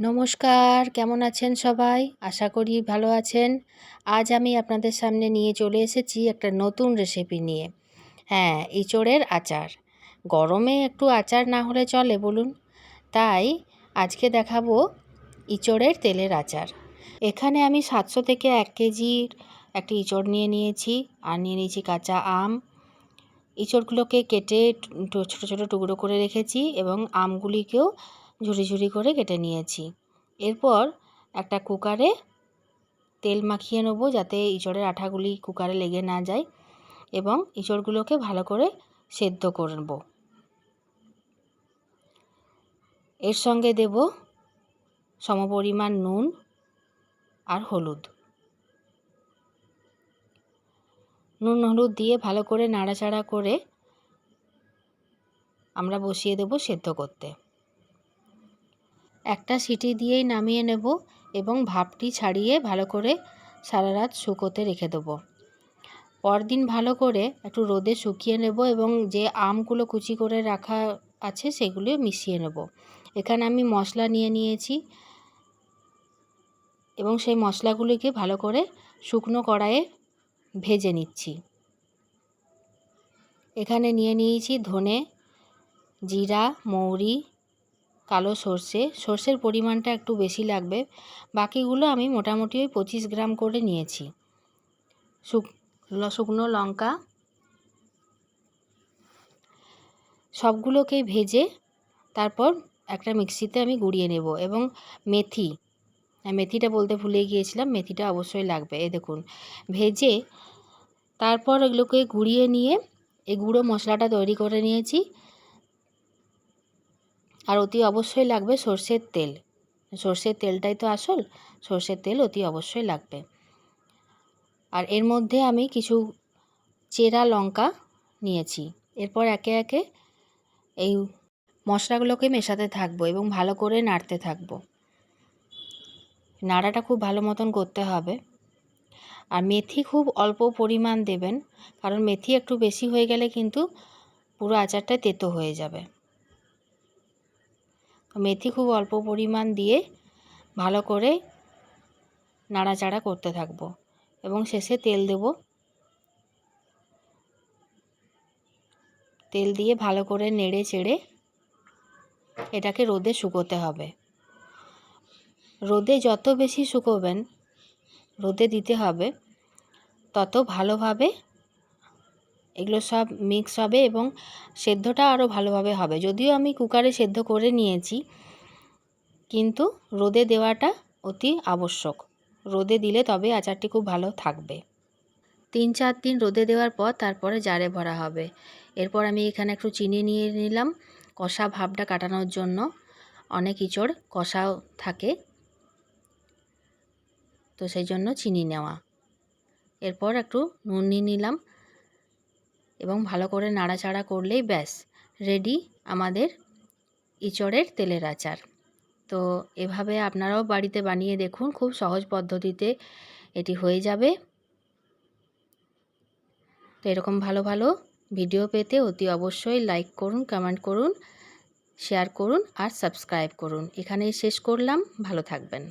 নমস্কার, কেমন আছেন সবাই? আশা করি ভালো আছেন। আজ আমি আপনাদের সামনে নিয়ে চলে এসেছি একটা নতুন রেসিপি নিয়ে। হ্যাঁ ইঁচড়ের আচার। গরমে একটু আচার না হলে চলে বলুন। তাই আজকে দেখাবো ইঁচড়ের তেলের আচার। এখানে আমি সাতশো থেকে এক কেজির একটি ইঁচড় নিয়ে নিয়েছি। আর নিয়ে নিয়েছি কাঁচা আম। ইঁচড়গুলোকে কেটে ছোটো ছোটো টুকরো করে রেখেছি এবং আমগুলিকেও ঝুড়ি ঝুড়ি করে কেটে নিয়েছি। এরপর একটা কুকারে তেল মাখিয়ে নেব যাতে ইঁচড়ের আঠাগুলি কুকারে লেগে না যায় এবং ইঁচড়গুলোকে ভালো করে সেদ্ধ করব এর সঙ্গে দেব সমপরিমাণ নুন আর হলুদ। নুন, হলুদ দিয়ে ভালো করে নাড়াচাড়া করে আমরা বসিয়ে দেব সেদ্ধ করতে। একটা সিটি দিয়েই নামিয়ে নেব এবং ভাপটি ছাড়িয়ে ভালো করে সারা রাত শুকোতে রেখে দেবো। পরদিন ভালো করে একটু রোদে শুকিয়ে নেব এবং যে আমগুলো কুচি করে রাখা আছে সেগুলো মিশিয়ে নেব। এখানে আমি মশলা নিয়ে নিয়েছি এবং সেই মশলাগুলিকে ভালো করে শুকনো কড়াইয়ে ভেজে নিচ্ছি। এখানে নিয়ে নিয়েছি ধনে, জিরা, মৌরি কালো সর্ষে। সর্ষের পরিমাণটা একটু বেশি লাগবে। বাকিগুলো আমি মোটামুটি ওই পঁচিশ গ্রাম করে নিয়েছি। শুক, শুকনো লঙ্কা। সবগুলোকে ভেজে তারপর একটা মিক্সিতে আমি গুঁড়িয়ে নেব এবং মেথি। মেথিটা বলতে ভুলে গিয়েছিলাম, মেথিটা অবশ্যই লাগবে এ দেখুন। ভেজে তারপর এগুলোকে গুঁড়িয়ে নিয়ে, এই গুঁড়ো মশলাটা তৈরি করে নিয়েছি। আর অতি অবশ্যই লাগবে সর্ষের তেল। সর্ষের তেলটাই তো আসল, সর্ষের তেল অতি অবশ্যই লাগবে। আর এর মধ্যে আমি কিছু চেরা লঙ্কা নিয়েছি। এরপর একে একে এই মশলাগুলোকে মেশাতে থাকব এবং ভালো করে নাড়তে থাকব। নাড়াটা খুব ভালো মতন করতে হবে। আর মেথি খুব অল্প পরিমাণ দেবেন, কারণ মেথি একটু বেশি হয়ে গেলে কিন্তু পুরো আচারটা তেতো হয়ে যাবে। মেথি খুব অল্প পরিমাণ দিয়ে ভালো করে নাড়াচাড়া করতে থাকব এবং শেষে তেল দেব। তেল দিয়ে ভালো করে নেড়ে চেড়ে এটাকে রোদে শুকোতে হবে। রোদে যত বেশি শুকোবেন, রোদে দিতে হবে, তত ভালোভাবে এগুলো সব মিক্স হবে এবং সেদ্ধটা আরও ভালোভাবে হবে। যদিও আমি কুকারে সেদ্ধ করে নিয়েছি, কিন্তু রোদে দেওয়াটা অতি আবশ্যক। রোদে দিলে তবে আচারটি খুব ভালো থাকবে। তিন চার দিন রোদে দেওয়ার পর তারপরে জারে ভরা হবে। এরপর আমি এখানে একটু চিনি নিয়ে নিলাম। কষা ভাবটা কাটানোর জন্য অনেক ইঁচড় কষাও থাকে, তো সেই জন্য চিনি নেওয়া। এরপর একটু নুন নিয়ে নিলাম। এবং ভালো করে নাড়াচাড়া করলেই ব্যাস রেডি আমাদের ইঁচড়ের তেলের আচার। তো এভাবে আপনারাও বাড়িতে বানিয়ে দেখুন, খুব সহজ পদ্ধতিতে এটি হয়ে যাবে। তো এরকম ভালো ভালো ভিডিও পেতে অতি অবশ্যই লাইক করুন কমেন্ট করুন শেয়ার করুন আর সাবস্ক্রাইব করুন। এখানেই শেষ করলাম, ভালো থাকবেন।